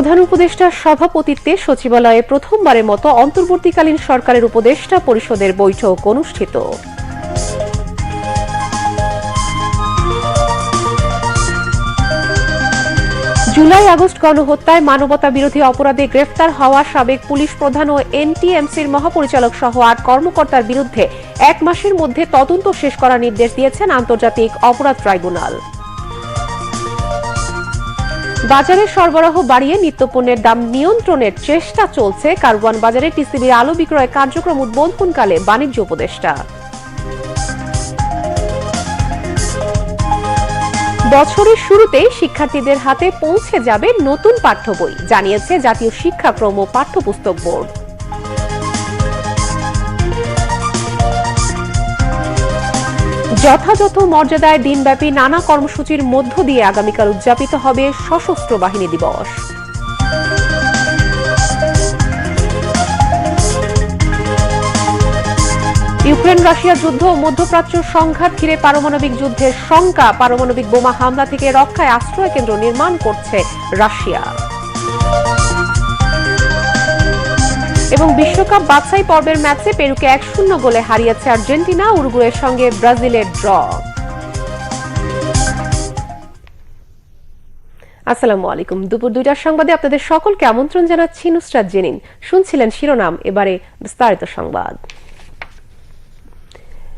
প্রধান উপদেষ্টার সভাপতিত্বে সচিবালয়ে প্রথমবারের মতো অন্তর্বর্তীকালীন সরকারের উপদেষ্টা পরিষদের বৈঠক অনুষ্ঠিত। জুলাই আগস্ট গণহত্যায় মানবতা বিরোধী অপরাধে গ্রেফতার হওয়া সাবেক পুলিশ প্রধান ও এনটিএমসির মহাপরিচালক সহ আট কর্মকর্তার বিরুদ্ধে এক মাসের মধ্যে তদন্ত শেষ করার নির্দেশ দিয়েছেন আন্তর্জাতিক অপরাধ ট্রাইব্যুনাল। বাজারে সরবরাহ বাড়িয়ে নিত্যপণ্যের দাম নিয়ন্ত্রণের চেষ্টা চলছে। কারওয়ান বাজারে টিসিবির আলু বিক্রয় কার্যক্রম উদ্বোধনকালে বাণিজ্য উপদেষ্টা। বছরের শুরুতেই শিক্ষার্থীদের হাতে পৌঁছে যাবে নতুন পাঠ্য বই, জানিয়েছে জাতীয় শিক্ষাক্রম ও পাঠ্যপুস্তক বোর্ড। যথাযথ মর্যাদায় দিনব্যাপী নানা কর্মসূচির মধ্য দিয়ে আগামীকাল উদযাপিত হবে সশস্ত্র বাহিনী দিবস। ইউক্রেন রাশিয়া যুদ্ধ ও মধ্যপ্রাচ্য সংঘাত ঘিরে পারমাণবিক যুদ্ধের শঙ্কা, পারমাণবিক বোমা হামলা থেকে রক্ষায় আশ্রয় কেন্দ্র নির্মাণ করছে রাশিয়া। এবং বিশ্বকাপ বাছাই পর্বের ম্যাচে পেরুকে এক শূন্য গোলে হারিয়েছে আর্জেন্টিনা, উরুগুয়ের সঙ্গে ব্রাজিলের ড্র। আসসালামু আলাইকুম। দুপুর দুইটার সংবাদে আপনাদের সকলকে আমন্ত্রণ জানাচ্ছি নুসরাত জেনিন। শুনছিলেন শিরোনাম, এবারে বিস্তারিত সংবাদ।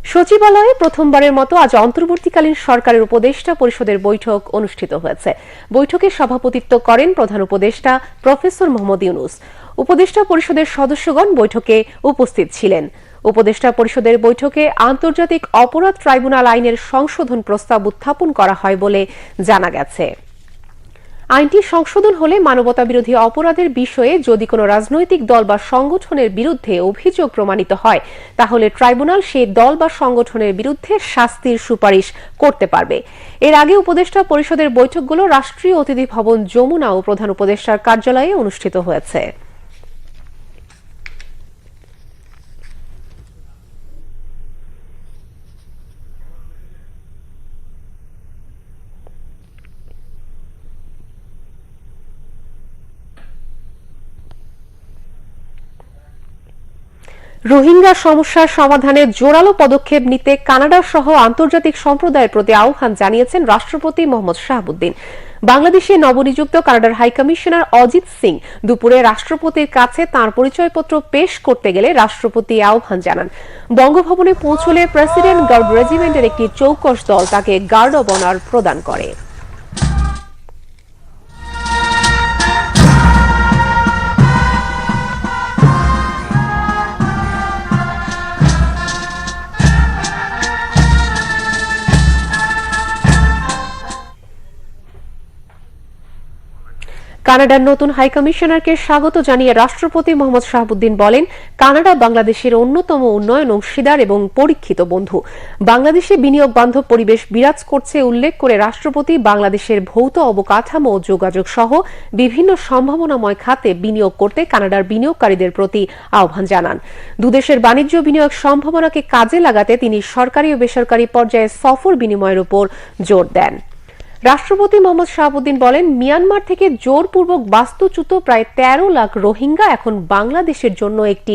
সচিবালয়ে প্রথমবারের মতো আজ অন্তর্বর্তীকালীন সরকারের উপদেষ্টা পরিষদের বৈঠক অনুষ্ঠিত হয়েছে। বৈঠকে সভাপতিত্ব করেন প্রধান উপদেষ্টা প্রফেসর মোহাম্মদ ইউনুস। উপদেষ্টা পরিষদের সদস্যগণ বৈঠকে উপস্থিত ছিলেন। উপদেষ্টা পরিষদের বৈঠকে আন্তর্জাতিক অপরাধ ট্রাইব্যুনাল আইনের সংশোধন প্রস্তাব উত্থাপন করা হয় বলে জানা গেছে। আইনটি সংশোধন হলে মানবতাবিরোধী অপরাধের বিষয়ে যদি কোনো রাজনৈতিক দল বা সংগঠনের বিরুদ্ধে অভিযোগ প্রমাণিত হয়, তাহলে ট্রাইব্যুনাল সেই দল বা সংগঠনের বিরুদ্ধে শাস্তির সুপারিশ করতে পারবে। এর আগে উপদেষ্টা পরিষদের বৈঠকগুলো রাষ্ট্রীয় অতিথি ভবন যমুনা ও প্রধান উপদেষ্টার কার্যালয়ে অনুষ্ঠিত হয়েছে। রোহিঙ্গা সমস্যার সমাধানে জোরালো পদক্ষেপ নিতে কানাডা সহ আন্তর্জাতিক সম্প্রদায়ের প্রতি আহ্বান জানিয়েছেন রাষ্ট্রপতি মোহাম্মদ শাহাবুদ্দিন। বাংলাদেশে নবনিযুক্ত কানাডার হাইকমিশনার অজিত সিং দুপুরে রাষ্ট্রপতির কাছে তার পরিচয়পত্র পেশ করতে গেলে রাষ্ট্রপতি আহ্বান জানান। বঙ্গভবনে পৌঁছলে প্রেসিডেন্ট গার্ড রেজিমেন্টের একটি চৌকস দল তাকে গার্ড অব অনার প্রদান করে। কানাডার নতুন হাইকমিশনারকে স্বাগত জানিয়ে রাষ্ট্রপতি মোহাম্মদ শাহাবুদ্দিন বলেন, কানাডা বাংলাদেশের অন্যতম উন্নয়ন অংশীদার এবং পরীক্ষিত বন্ধু। বাংলাদেশে বিনিয়োগ বান্ধব পরিবেশ বিরাজ করছে উল্লেখ করে রাষ্ট্রপতি বাংলাদেশের ভৌত অবকাঠামো ও যোগাযোগ সহ বিভিন্ন সম্ভাবনাময় খাতে বিনিয়োগ করতে কানাডার বিনিয়োগকারীদের প্রতি আহ্বান জানান। দুদেশের বাণিজ্য বিনিয়োগ সম্ভাবনাকে কাজে লাগাতে তিনি সরকারি ও বেসরকারি পর্যায়ে সফর বিনিময়ের উপর জোর দেন। রাষ্ট্রপতি মোহাম্মদ শাহাবুদ্দিন বলেন, মিয়ানমার থেকে জোরপূর্বক বাস্তুচ্যুত প্রায় তেরো লাখ রোহিঙ্গা এখন বাংলাদেশের জন্য একটি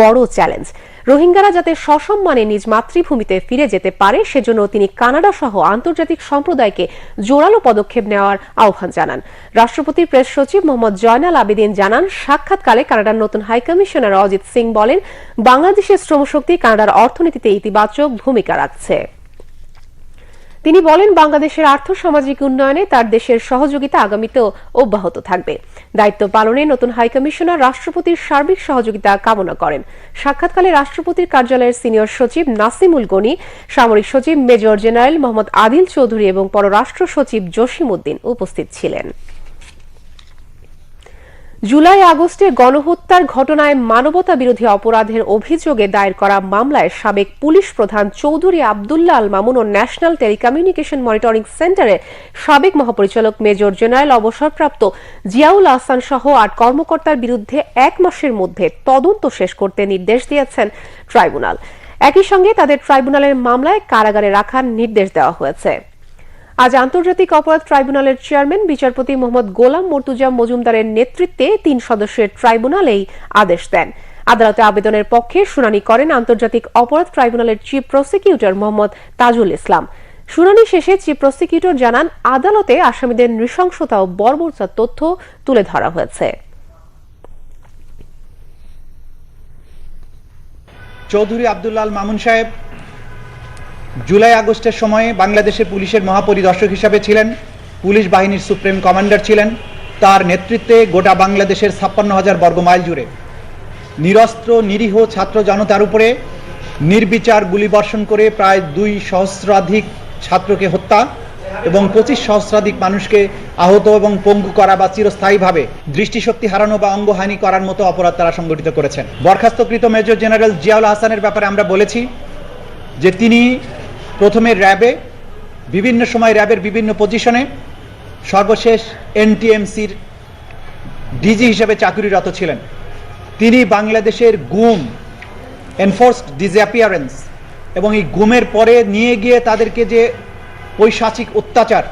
বড় চ্যালেঞ্জ। রোহিঙ্গারা যাতে সসম্মানে নিজ মাতৃভূমিতে ফিরে যেতে পারে, সেজন্য তিনি কানাডা সহ আন্তর্জাতিক সম্প্রদায়কে জোরালো পদক্ষেপ নেওয়ার আহ্বান জানান। রাষ্ট্রপতির প্রেস সচিব মোহাম্মদ জয়নাল আবেদিন জানান, সাক্ষাৎকালে কানাডার নতুন হাইকমিশনার অজিত সিং বলেন, বাংলাদেশের শ্রমশক্তি কানাডার অর্থনীতিতে ইতিবাচক ভূমিকা রাখছে। তিনি বলেন, বাংলাদেশের আর্থ সামাজিক উন্নয়নে তার দেশের সহযোগিতা আগামীতেও অব্যাহত থাকবে। দায়িত্ব পালনে নতুন হাইকমিশনার রাষ্ট্রপতির সার্বিক সহযোগিতা কামনা করেন। সাক্ষাৎকালে রাষ্ট্রপতির কার্যালয়ের সিনিয়র সচিব নাসিমুল গনি, সামরিক সচিব মেজর জেনারেল মোহাম্মদ আদিল চৌধুরী এবং পররাষ্ট্র সচিব জসিম উদ্দিন উপস্থিত ছিলেন। জুলাই আগস্টে গণহত্যার ঘটনায় মানবতা বিরোধী অপরাধের অভিযোগে দায়ের করা মামলায় সাবেক পুলিশ প্রধান চৌধুরী আবদুল্লাহ আল মামুন ও ন্যাশনাল টেলিকমিউনিকেশন মনিটরিং সেন্টারের সাবেক মহাপরিচালক মেজর জেনারেল অবসরপ্রাপ্ত জিয়াউল আহসান সহ আট কর্মকর্তার বিরুদ্ধে এক মাসের মধ্যে তদন্ত শেষ করতে নির্দেশ দিয়েছেন ট্রাইব্যুনাল। একই সঙ্গে তাদের ট্রাইব্যুনালের মামলায় কারাগারে রাখার নির্দেশ দেওয়া হয়েছে। আজ আন্তর্জাতিক অপরাধ ট্রাইব্যুনালের চেয়ারম্যান, বিচারপতি মোহাম্মদ গোলাম মর্তুজা মজুমদারের নেতৃত্বে তিন সদস্যের ট্রাইব্যুনাল এই আদেশ দেন। আদালতে আবেদনের পক্ষে শুনানি করেন আন্তর্জাতিক অপরাধ ট্রাইব্যুনালের চিফ প্রসিকিউটর মোহাম্মদ তাজুল ইসলাম। শুনানি শেষে চিফ প্রসিকিউটর জানান, আদালতে আসামিদের নৃশংসতা ও বর্বরতার তথ্য তুলে ধরা হয়েছে। চৌধুরী আবদুল্লাল মামুন সাহেব জুলাই আগস্টের সময়ে বাংলাদেশের পুলিশের মহাপরিদর্শক হিসাবে ছিলেন, পুলিশ বাহিনীর সুপ্রিম কমান্ডার ছিলেন, তার নেতৃত্বে গোটা বাংলাদেশের ছাপ্পান্ন হাজার বর্গ মাইল জুড়ে। নিরস্ত্র, নিরীহ ছাত্র জনতার উপরে নির্বিচার গুলিবর্ষণ করে প্রায় দুই সহস্রাধিক ছাত্রকে হত্যা এবং পঁচিশ সহস্রাধিক মানুষকে আহত এবং পঙ্গু করা বা চিরস্থায়ীভাবে দৃষ্টিশক্তি হারানো বা অঙ্গহানি করার মতো অপরাধ তারা সংগঠিত করেছেন। বরখাস্তকৃত মেজর জেনারেল জিয়াউল হাসানের ব্যাপারে আমরা বলেছি যে তিনি প্রথমে র্যাবে বিভিন্ন সময় র্যাবের বিভিন্ন পজিশনে সর্বশেষ এনটিএমসির ডিজি হিসেবে চাকুরিরত ছিলেন। তিনি বাংলাদেশের গুম এনফোর্সড ডিসঅ্যাপিয়ারেন্স এবং এই গুমের পরে নিয়ে গিয়ে তাদেরকে যে পৈশাচিক অত্যাচার,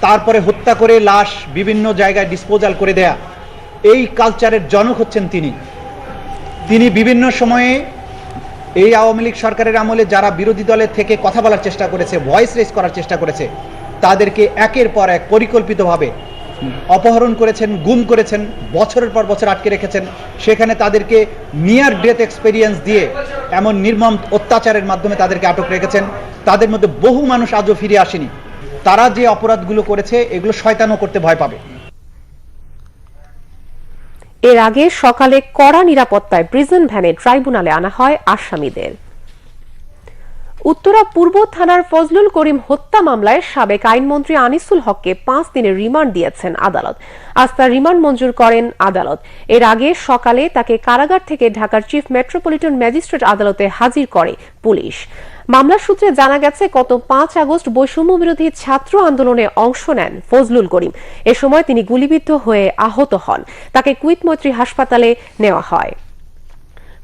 তারপরে হত্যা করে লাশ বিভিন্ন জায়গায় ডিসপোজাল করে দেয়া, এই কালচারের জনক হচ্ছেন তিনি। তিনি বিভিন্ন সময়ে এই আওয়ামী লীগ সরকারের আমলে যারা বিরোধী দলের থেকে কথা বলার চেষ্টা করেছে ভয়েস রেস করার চেষ্টা করেছে, তাদেরকে একের পর এক পরিকল্পিতভাবে অপহরণ করেছেন, গুম করেছেন, বছরের পর বছর আটকে রেখেছেন। সেখানে তাদেরকে নিয়ার ডেথ এক্সপেরিয়েন্স দিয়ে এমন নির্মম অত্যাচারের মাধ্যমে তাদেরকে আটক রেখেছেন। তাদের মধ্যে বহু মানুষ আজও ফিরে আসেনি। তারা যে অপরাধগুলো করেছে, এগুলো শয়তানও করতে ভয় পাবে। এর আগে সকালে কড়া নিরাপত্তায় প্রিজন ভ্যানে ট্রাইব্যুনালে আনা হয় আসামিদের। উত্তরা পূর্ব থানার ফজলুল করিম হত্যা মামলায় সাবেক আইনমন্ত্রী আনিসুল হককে পাঁচ দিনের রিমান্ড দিয়েছেন আদালত। আজ তার রিমান্ড মঞ্জুর করেন আদালত। এর আগে সকালে তাকে কারাগার থেকে ঢাকার চিফ মেট্রোপলিটন ম্যাজিস্ট্রেট আদালতে হাজির করে পুলিশ। মামলার সূত্রে জানা গেছে, গত পাঁচ আগস্ট বৈষম্য বিরোধী ছাত্র আন্দোলনে অংশ নেন ফজলুল করিম। এ সময় তিনি গুলিবিদ্ধ হয়ে আহত হন। তাকে কুইত মৈত্রী হাসপাতালে নেওয়া হয়।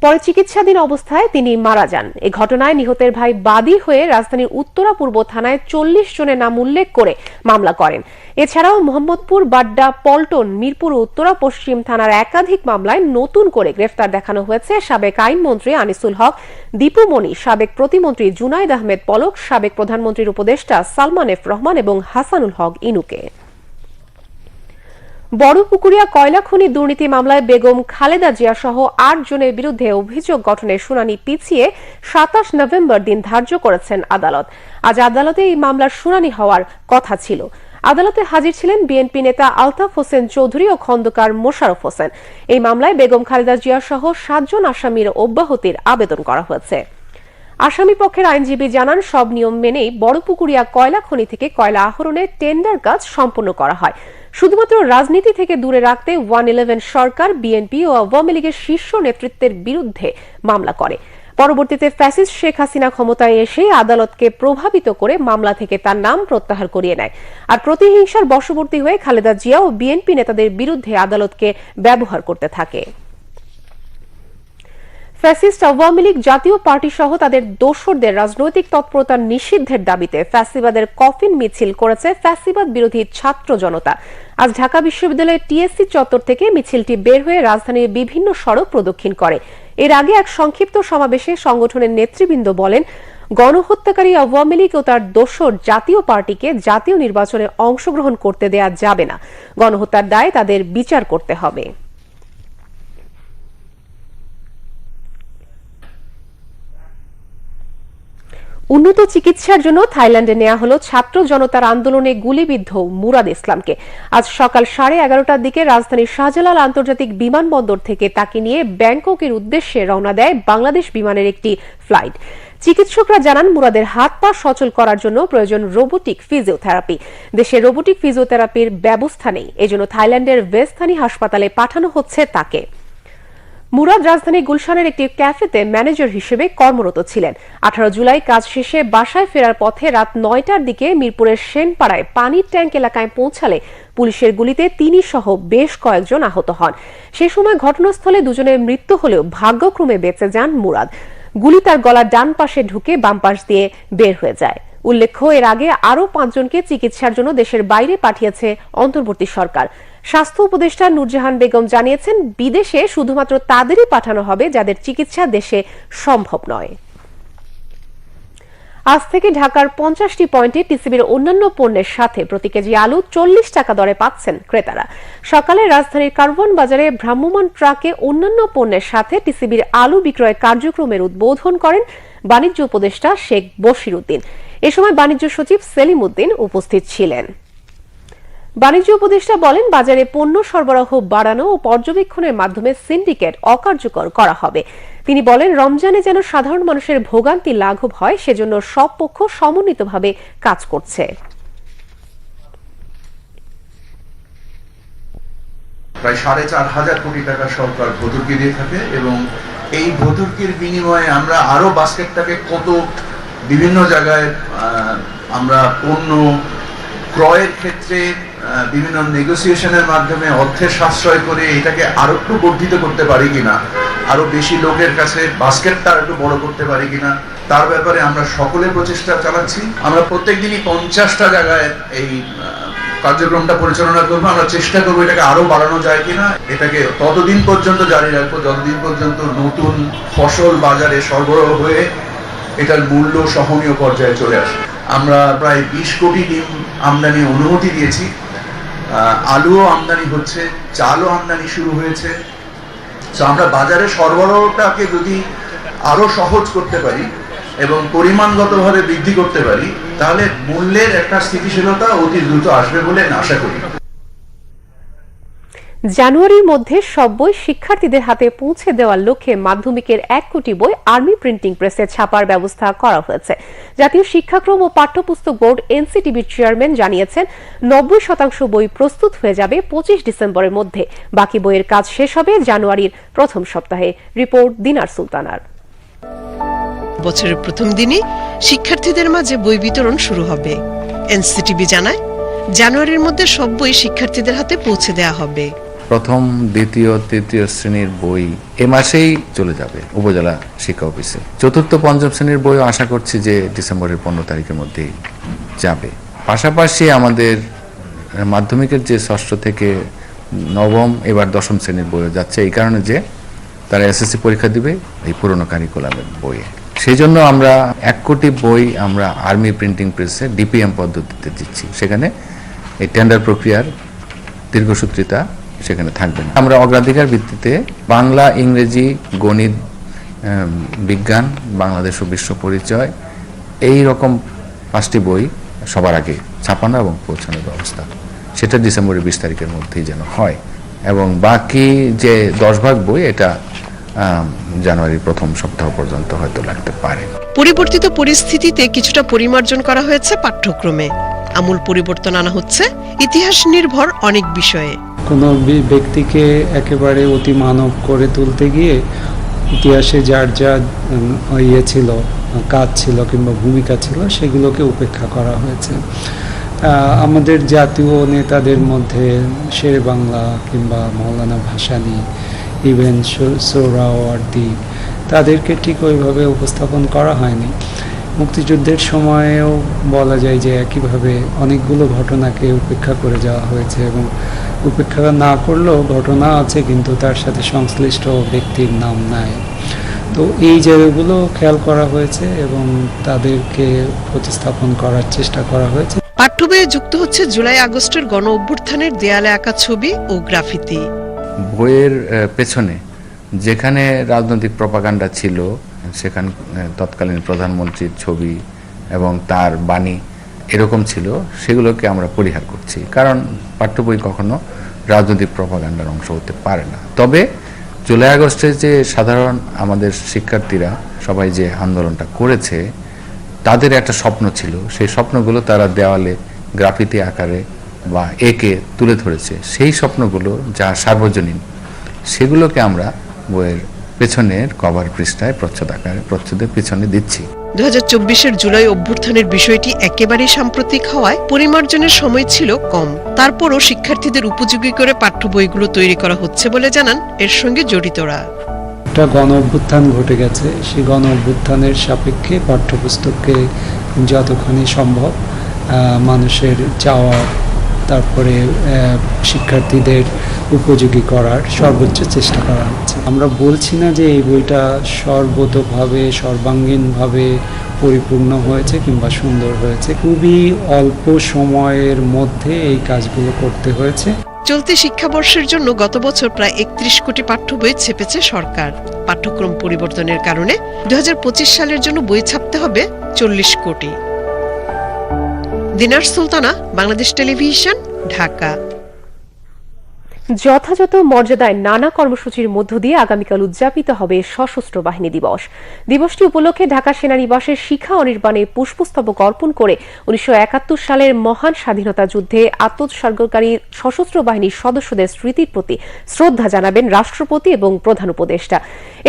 পরে চিকিৎসাধীন অবস্থায় তিনি মারা যান। এ ঘটনায় নিহতের ভাই বাদী হয়ে রাজধানীর উত্তরা পূর্ব থানায় চল্লিশ জনের নাম উল্লেখ করে মামলা করেন। এছাড়াও মোহাম্মদপুর, বাড্ডা, পল্টন, মিরপুর উত্তরা পশ্চিম থানার একাধিক মামলায় নতুন করে গ্রেফতার দেখানো হয়েছে সাবেক আইনমন্ত্রী আনিসুল হক, দীপু মনি, সাবেক প্রতিমন্ত্রী জুনাইদ আহমেদ পলক, সাবেক প্রধানমন্ত্রীর উপদেষ্টা সালমান এফ রহমান এবং হাসানুল হক ইনুকে। বড়পুকুরিয়া কয়লা খনি দুর্নীতি মামলায় বেগম খালেদা জিয়া সহ আট জনের বিরুদ্ধে অভিযোগ গঠনের শুনানি পিছিয়ে সাতাশ নভেম্বর দিন ধার্য করেছেন আদালত। আজ আদালতে এই মামলার শুনানি হওয়ার কথা ছিল। আদালতে হাজির ছিলেন বিএনপি নেতা আলতাফ হোসেন চৌধুরী ও খন্দকার মোশারফ হোসেন। এই মামলায় বেগম খালেদা জিয়া সহ সাতজন আসামির অব্যাহতির আবেদন করা হয়েছে। আসামি পক্ষের আইনজীবী জানান, সব নিয়ম মেনেই বড়পুকুরিয়া কয়লা খনি থেকে কয়লা আহরণের টেন্ডার কাজ সম্পন্ন করা হয়। শুধুমাত্র রাজনীতি থেকে দূরে রাখতে ওয়ান ইলেভেন সরকার, বিএনপি ও আওয়ামী লীগের শীর্ষ নেতৃত্বের বিরুদ্ধে মামলা করে। পরবর্তীতে ফ্যাসিস্ট শেখ হাসিনা ক্ষমতায় এসে আদালতকে প্রভাবিত করে মামলা থেকে তার নাম প্রত্যাহার করিয়ে নেয়। আর প্রতিহিংসার বশবর্তী হয়ে খালেদা জিয়া ও বিএনপি নেতাদের বিরুদ্ধে আদালতকে ব্যবহার করতে থাকে। ফ্যাসিস্ট আওয়ামী লীগ জাতীয় পার্টি সহ তাদের দোসরদের রাজনৈতিক তৎপরতা নিষিদ্ধের দাবিতে ফ্যাসিবাদের কফিন মিছিল করেছে ফ্যাসিবাদ বিরোধী ছাত্র জনতা। আজ ঢাকা বিশ্ববিদ্যালয়ের টিএসসি চত্বর থেকে মিছিলটি বের হয়ে রাজধানীর বিভিন্ন সড়ক প্রদক্ষিণ করে। এর আগে এক সংক্ষিপ্ত সমাবেশে সংগঠনের নেতৃবৃন্দ বলেন, গণহত্যাকারী আওয়ামী লীগ ও তার দোসর জাতীয় পার্টিকে জাতীয় নির্বাচনে অংশগ্রহণ করতে দেয়া যাবে না। গণহত্যার দায় তাদের বিচার করতে হবে। উন্নত চিকিৎসার জন্য থাইল্যান্ডে নেওয়া হলো ছাত্র জনতার আন্দোলনে গুলিবিদ্ধ মুরাদ ইসলামকে। আজ সকাল সাড়ে এগারোটার দিকে রাজধানীর শাহজালাল আন্তর্জাতিক বিমানবন্দর থেকে তাকে নিয়ে ব্যাংককের উদ্দেশ্যে রওনা দেয় বাংলাদেশ বিমানের একটি ফ্লাইট। চিকিৎসকরা জানান, মুরাদের হাত পা সচল করার জন্য প্রয়োজন রোবোটিক ফিজিওথেরাপি। দেশে রোবোটিক ফিজিওথেরাপির ব্যবস্থা নেই। এজন্য থাইল্যান্ডের ওয়েস্থানি হাসপাতালে পাঠানো হচ্ছে তাকে। মুরাদ রাজধানী গুলশানের একটি ক্যাফেতে ম্যানেজার হিসেবে কর্মরত ছিলেন। আঠারো জুলাই কাজ শেষে বাসায় ফেরার পথে রাত নয়টার দিকে মিরপুরের সেনপাড়ায় পানির ট্যাঙ্ক এলাকায় পৌঁছালে পুলিশের গুলিতে তিনি সহ বেশ কয়েকজন আহত হন। সে সময় ঘটনাস্থলে দুজনের মৃত্যু হলেও ভাগ্যক্রমে বেঁচে যান মুরাদ। গুলি তার গলার ডান পাশে ঢুকে বাম পাশ দিয়ে বের হয়ে যায়। উল্লেখ্য, এর আগে আরও পাঁচজনকে চিকিৎসার জন্য দেশের বাইরে পাঠিয়েছে অন্তর্বর্তী সরকার। স্বাস্থ্য উপদেষ্টা নূরজাহান বেগম জানিয়েছেন, বিদেশে শুধুমাত্র তাদেরই পাঠানো হবে যাদের চিকিৎসা দেশে সম্ভব নয়। আজ থেকে ঢাকার পঞ্চাশটি পয়েন্টে টিসিবির অন্যান্য পণ্যের সাথে প্রতি কেজি আলু চল্লিশ টাকা দরে পাচ্ছেন ক্রেতারা। সকালে রাজধানীর কার্বন বাজারে ভ্রাম্যমাণ ট্রাকে অন্যান্য পণ্যের সাথে টিসিবির আলু বিক্রয় কার্যক্রমের উদ্বোধন করেন বাণিজ্য উপদেষ্টা শেখ বশির উদ্দিন। এ সময় বাণিজ্য সচিব সেলিম উদ্দিন উপস্থিত ছিলেন। বাণিজ্য উপদেষ্টা বলেন, বাজারে পণ্য সরবরাহ বাড়ানো ও পর্যবেক্ষণের মাধ্যমে সিন্ডিকেট অকার্যকর করা হবে। তিনি বলেন, রমজানে যেন সাধারণ মানুষের ভোগান্তি লাঘব হয়, সেজন্য সব পক্ষ সমন্বিতভাবে কাজ করছে। প্রায় সাড়ে চার হাজার কোটি টাকা সরকার ভর্তুকি দিয়ে থাকে এবং এই ভর্তুকির বিনিময়ে আমরা আরও বাস্কেটটাকে কত বিভিন্ন জায়গায় আমরা পণ্য ক্রয়ের ক্ষেত্রে বিভিন্ন নেগোসিয়েশনের মাধ্যমে অর্থের সাশ্রয় করে এটাকে আরও একটু বর্ধিত করতে পারি কিনা, আরও বেশি লোকের কাছে বাস্কেটটা একটু বড় করতে পারি কিনা, তার ব্যাপারে আমরা সকলে প্রচেষ্টা চালাচ্ছি। আমরা প্রত্যেকদিনই পঞ্চাশটা জায়গায় এই কার্যক্রমটা পরিচালনা করব। আমরা চেষ্টা করব এটাকে আরও বাড়ানো যায় কিনা। এটাকে ততদিন পর্যন্ত জারি রাখব, যতদিন পর্যন্ত নতুন ফসল বাজারে সরবরাহ হয়ে এটার মূল্য সহনীয় পর্যায়ে চলে আসে। আমরা প্রায় বিশ কোটি ডিম আমদানি অনুমতি দিয়েছি। আলুও আমদানি হচ্ছে, চালও আমদানি শুরু হয়েছে। তো আমরা বাজারে সরবরাহটাকে যদি আরও সহজ করতে পারি এবং পরিমাণগতভাবে বৃদ্ধি করতে পারি, তাহলে মূল্যের একটা স্থিতিশীলতা অতি দ্রুত আসবে বলে আশা করি। জানুয়ারির মধ্যে সব বই শিক্ষার্থীদের হাতে পৌঁছে দেওয়ার লক্ষ্যে মাধ্যমিকের এক কোটি বই আর্মি প্রিন্টিং প্রেসে ছাপার ব্যবস্থা করা হয়েছে। জাতীয় শিক্ষাক্রম ও পাঠ্যপুস্তক বোর্ড এনসিটিভির চেয়ারম্যান জানিয়েছেন, নব্বই শতাংশ বই প্রস্তুত হয়ে যাবে পঁচিশ ডিসেম্বরের মধ্যে। বাকি বইয়ের কাজ শেষ হবে জানুয়ারির প্রথম সপ্তাহে। রিপোর্ট দিনার সুলতানার। বছরের প্রথম দিনই শিক্ষার্থীদের মাঝে বই বিতরণ শুরু হবে। এনসিটিভি জানায়, জানুয়ারির মধ্যে সব বই শিক্ষার্থীদের হাতে পৌঁছে দেওয়া হবে। প্রথম, দ্বিতীয়, তৃতীয় শ্রেণির বই এ মাসেই চলে যাবে উপজেলা শিক্ষা অফিসে। চতুর্থ, পঞ্চম শ্রেণির বইও আশা করছি যে ডিসেম্বরের পনেরো তারিখের মধ্যেই যাবে। পাশাপাশি আমাদের মাধ্যমিকের যে ষষ্ঠ থেকে নবম, এবার দশম শ্রেণির বইও যাচ্ছে এই কারণে যে তারা এসএসসি পরীক্ষা দিবে এই পুরনো কারিকুলামের বইয়ে। সেই জন্য আমরা এক কোটি বই আমরা আর্মি প্রিন্টিং প্রেসে ডিপিএম পদ্ধতিতে দিচ্ছি। সেখানে এই টেন্ডার প্রক্রিয়ার দীর্ঘসূত্রিতা সেখানে থাকবে না আমরা অগ্রাধিকার ভিত্তিতে বাংলা ইংরেজি গণিত বিজ্ঞান বাংলাদেশ ও বিশ্ব পরিচয় এই রকম পাঁচটি বই সবার আগে ছাপানো এবং পৌঁছানোর ব্যবস্থা। সেটা ডিসেম্বরের বিশ তারিখের মধ্যেই যেন হয়। এবং বাকি যে দশ ভাগ বই এটা জানুয়ারির প্রথম সপ্তাহ পর্যন্ত হয়তো লাগতে পারে। পরিবর্তিত পরিস্থিতিতে কিছুটা পরিমার্জন করা হয়েছে পাঠ্যক্রমে। আমূল পরিবর্তন আনা হচ্ছে। ইতিহাস নির্ভর অনেক বিষয়ে। কোনো ব্যক্তিকে একেবারে অতি মানব করে তুলতে গিয়ে ইতিহাসে যার যা ইয়ে ছিল, কাজ ছিল কিংবা ভূমিকা ছিল, সেগুলোকে উপেক্ষা করা হয়েছে। আমাদের জাতীয় নেতাদের মধ্যে শের বাংলা কিংবা মৌলানা ভাসানি, ইভেন সোহরাওয়ার্দী, তাদেরকে ঠিক ওইভাবে উপস্থাপন করা হয়নি। মুক্তিযুদ্ধের সময়েও বলা যায় যে একইভাবে অনেকগুলো ঘটনাকে উপেক্ষা করে যাওয়া হয়েছে এবং উপেক্ষা না করলেও ঘটনা আছে কিন্তু তার সাথে সংশ্লিষ্ট ব্যক্তির নাম নাই। তো এই জায়গাগুলো খেয়াল করা হয়েছে এবং তাদেরকে প্রতিস্থাপন করার চেষ্টা করা হয়েছে। পাঠ্যবইয়ে যুক্ত হচ্ছে জুলাই আগস্টের গণ অভ্যুত্থানের দেয়ালে আঁকা ছবি ও গ্রাফিতি। বইয়ের পেছনে যেখানে রাজনৈতিক প্রপাগান্ডা ছিল সেখানে তৎকালীন প্রধানমন্ত্রীর ছবি এবং তার বাণী এরকম ছিল, সেগুলোকে আমরা পরিহার করছি। কারণ পাঠ্য বই কখনো রাজনৈতিক প্রপাগান্ডার অংশ হতে পারে না। তবে জুলাই আগস্টে যে সাধারণ আমাদের শিক্ষার্থীরা সবাই যে আন্দোলনটা করেছে, তাদের একটা স্বপ্ন ছিল। সেই স্বপ্নগুলো তারা দেওয়ালে গ্রাফিতি আকারে বা একে তুলে ধরেছে। সেই স্বপ্নগুলো যা সার্বজনীন, সেগুলোকে আমরা বইয়ের পেছনের কভার পৃষ্ঠায় প্রচ্ছদ আকারে, প্রচ্ছদের পিছনে দিচ্ছি। দু হাজার জুলাই অভ্যুত্থানের বিষয়টি একেবারেই সাম্প্রতিক হওয়ায় পরিমার্জনের সময় ছিল কম। তারপরও শিক্ষার্থীদের উপযোগী করে পাঠ্য বইগুলো তৈরি করা হচ্ছে বলে জানান এর সঙ্গে জড়িতরা। একটা গণ অভ্যুত্থান ঘটে গেছে। সেই গণ অভ্যুত্থানের সাপেক্ষে পাঠ্যপুস্তককে যতখানি সম্ভব মানুষের চাওয়া, তারপরে শিক্ষার্থীদের উপযোগী করার সর্বোচ্চ চেষ্টা করা হচ্ছে। আমরা বলছি না যে এই বইটা সর্বতভাবে, সর্বাঙ্গীনভাবে পরিপূর্ণ হয়েছে কিংবা সুন্দর হয়েছে। খুবই অল্প সময়ের মধ্যে এই কাজগুলো করতে হয়েছে। চলতি শিক্ষাবর্ষের জন্য গত বছর প্রায় একত্রিশ কোটি পাঠ্য বই ছেপেছে সরকার। পাঠ্যক্রম পরিবর্তনের কারণে দুই হাজার পঁচিশ সালের জন্য বই ছাপতে হবে চল্লিশ কোটি। দিনার সুলতানা, বাংলাদেশ টেলিভিশন, ঢাকা। যথাযথ মর্যাদায় নানা কর্মসূচির মধ্য দিয়ে আগামীকাল উদযাপিত হবে সশস্ত্র বাহিনী দিবস। দিবসটি উপলক্ষে ঢাকা সেনানিবাসের শিখা অনির্বাণে পুষ্পস্তবক অর্পণ করে উনিশশো একাত্তর সালের মহান স্বাধীনতা যুদ্ধে আত্মোৎসর্গকারী সশস্ত্র বাহিনীর সদস্যদের স্মৃতির প্রতি শ্রদ্ধা জানাবেন রাষ্ট্রপতি এবং প্রধান উপদেষ্টা।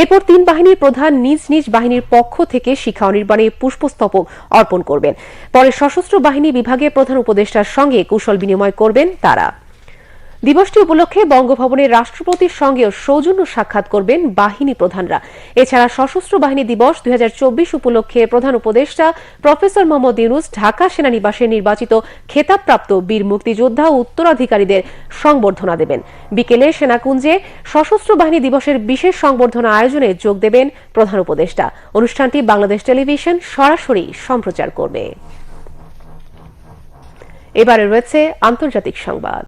এরপর তিন বাহিনীর প্রধান নিজ নিজ বাহিনীর পক্ষ থেকে শিখা অনির্বাণে পুষ্পস্তবক অর্পণ করবেন। পরে সশস্ত্র বাহিনী বিভাগের প্রধান উপদেষ্টার সঙ্গে কুশল বিনিময় করবেন তারা। দিবসটি উপলক্ষে বঙ্গভবনে রাষ্ট্রপতির সঙ্গেও সৌজন্য সাক্ষাৎ করবেন বাহিনী প্রধানরা। এছাড়া সশস্ত্র বাহিনী দিবস দুই হাজার চব্বিশ উপলক্ষে প্রধান উপদেষ্টা প্রফেসর মোহাম্মদ ইউনুস ঢাকা সেনানিবাসে নির্বাচিত খেতাবপ্রাপ্ত বীর মুক্তিযোদ্ধা ও উত্তরাধিকারীদের সংবর্ধনা দেবেন। বিকেলে সেনাকুঞ্জে সশস্ত্র বাহিনী দিবসের বিশেষ সংবর্ধনা আয়োজনে যোগ দেবেন প্রধান উপদেষ্টা। অনুষ্ঠানটি বাংলাদেশ টেলিভিশন সরাসরি সম্প্রচার করবে। এবারে রয়েছে আন্তর্জাতিক সংবাদ।